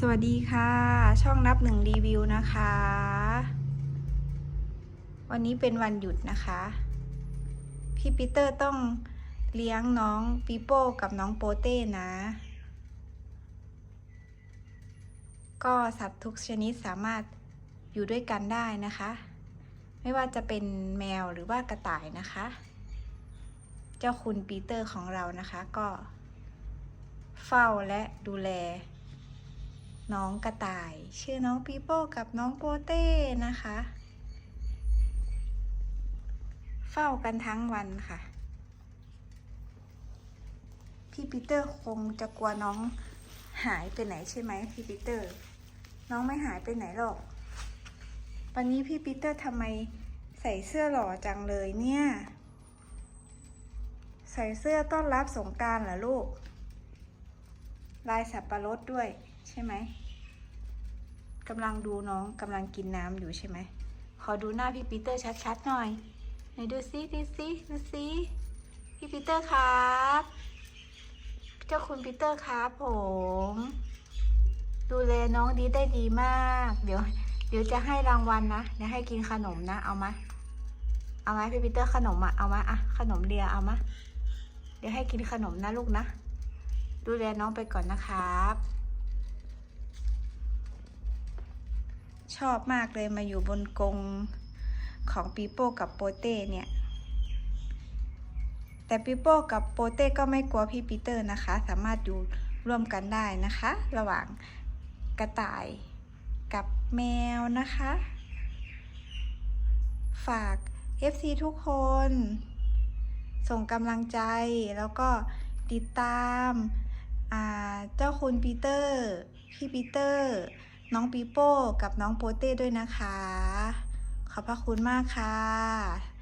สวัสดีค่ะ ช่องนับหนึ่งรีวิวนะคะ วันนี้เป็นวันหยุดนะคะ พี่ปีเตอร์ต้องเลี้ยงน้องปีโป้กับน้องโปเต้นะ ก็สัตว์ทุกชนิดสามารถอยู่ด้วยกันได้นะคะ ไม่ว่าจะเป็นแมวหรือว่ากระต่ายนะคะ เจ้าคุณปีเตอร์ของเรานะคะก็เฝ้าและดูแล น้องกระต่าย ชื่อน้องปีโป้กับน้องโปเต้นะคะ เฝ้ากันทั้งวันค่ะ พี่ปีเตอร์คงจะกลัวน้องหายไปไหนใช่ไหมพี่ปีเตอร์ น้องไม่หายไปไหนหรอก วันนี้พี่ปีเตอร์ทำไมใส่เสื้อหล่อจังเลยเนี่ย ใส่เสื้อต้อนรับสงการเหรอลูก ลายสับปะรดด้วยใช่ไหมกำลังดูน้องกำลังกินน้ำอยู่ใช่ไหมขอดูหน้าพี่ปีเตอร์ชัดๆหน่อยไหนดูซิดูซิดูซิพี่ปีเตอร์ครับเจ้าคุณปีเตอร์ครับผม ดูแลน้องดีได้ดีมาก เดี๋ยว เดี๋ยวจะให้รางวัลนะเดี๋ยวให้กินขนมนะเอามาเอาไหมพี่ปีเตอร์ขนมอะเอามาอะขนมเลียเอามาเดี๋ยวให้กินขนมนะลูกนะ ดูแลน้องไปก่อนนะครับ ชอบมากเลยมาอยู่บนกรงของปีโป้กับโปเต้เนี่ย แต่ปีโป้กับโปเต้ก็ไม่กลัวพี่ปีเตอร์นะคะ สามารถอยู่ร่วมกันได้นะคะ ระหว่างกระต่ายกับแมวนะคะ ฝาก FC ทุกคน ส่งกำลังใจแล้วก็ติดตาม เจ้าคุณปีเตอร์ พี่ปีเตอร์ น้องปีโป้ กับน้องโปเต้ด้วยนะคะ ขอบพระคุณมากค่ะ